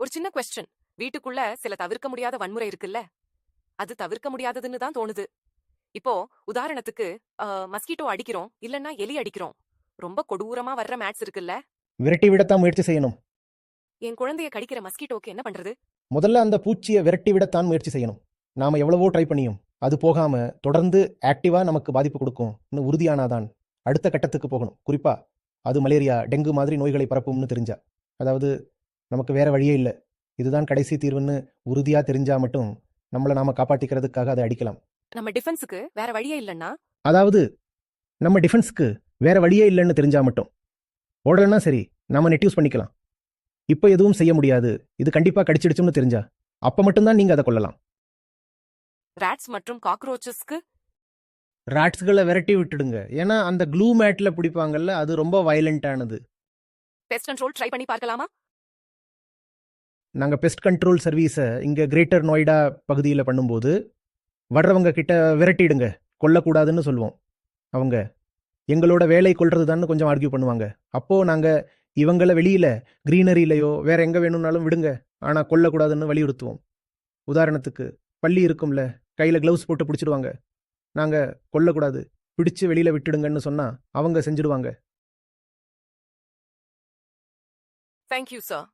ஒரு சின்ன கொஸ்டின் வீட்டுக்குள்ள சில தவிர்க்க முடியாத வன்முறை இருக்குல்ல? அது தவிர்க்க முடியாததுன்னு தான் தோணுது. இப்போ உதாரணத்துக்கு மஸ்கிட்டோ அடிக்கிறோம் இல்லன்னா எலி அடிக்கிறோம். ரொம்ப கொடூரமா வர்ற மேட்ஸ் இருக்குல்ல? விரட்டி விடத்தான் முயற்சி செய்யணும். என் குழந்தைய கடிக்கிற மஸ்கிட்டோக்கு என்ன பண்றது? முதல்ல அந்த பூச்சியை விரட்டி விடத்தான் முயற்சி செய்யணும். நாம எவ்வளவோ ட்ரை பண்ணியும். அது போகாம தொடர்ந்து ஆக்டிவா நமக்கு பாதிப்பு கொடுக்கும் இன்னும் உறுதியானாதான் அடுத்த கட்டத்துக்கு போகணும். குறிப்பா அது மலேரியா டெங்கு மாதிரி நோய்களை பரப்பும்னு தெரிஞ்சா. அதாவது நமக்கு வேற வழியே இல்லை. இதுதான் கடைசி தீர்வுன்னு உறுதியா தெரிஞ்சா மட்டும் நம்மளை நாம காப்பாத்திக்கிறதுக்காக அதை அடிக்கலாம். நம்ம டிஃபென்ஸுக்கு வேற வழியே இல்லைன்னா? அதாவது நம்ம டிஃபென்ஸ்க்கு வேற வழியே இல்லைன்னு தெரிஞ்சா மட்டும் ஓடலன்னா சரி நாம நெட் யூஸ் பண்ணிக்கலாம். இப்போ எதுவும் செய்ய முடியாது. இது கண்டிப்பா கடிச்சிடுச்சுன்னு தெரிஞ்சா அப்ப மட்டும்தான் நீங்க அதை கொள்ளலாம் ராட்ஸ் மற்றும் காக்ரோச்சஸ்க்கு? ராட்ஸ்களை விரட்டி விட்டுடுங்க. ஏன்னா அந்த க்ளூ மேட்ல பிடிப்பாங்கல்ல அது ரொம்ப வயலண்டானது பெஸ்ட் கண்ட்ரோல் ட்ரை பண்ணி பார்க்கலாமா? நாங்கள் பெஸ்ட் கண்ட்ரோல் சர்வீஸை இங்கே கிரேட்டர் நொய்டா பகுதியில் பண்ணும்போது வர்றவங்க கிட்ட விரட்டிடுங்க கொல்லக்கூடாதுன்னு சொல்லுவோம் அவங்க எங்களோட வேலை கொள்றது கொஞ்சம் ஆர்கியூ பண்ணுவாங்க. அப்போது நாங்கள் இவங்கள வெளியில் க்ரீனரியிலையோ வேற எங்கே வேணும்னாலும் விடுங்க ஆனால் கொல்லக்கூடாதுன்னு வலியுறுத்துவோம். உதாரணத்துக்கு பள்ளி இருக்கும்ல கையில் க்ளவுஸ் போட்டு பிடிச்சிடுவாங்க. நாங்கள் கொல்லக்கூடாது பிடிச்சு வெளியில் விட்டுடுங்கன்னு சொன்னால் அவங்க செஞ்சுடுவாங்க. Thank you sir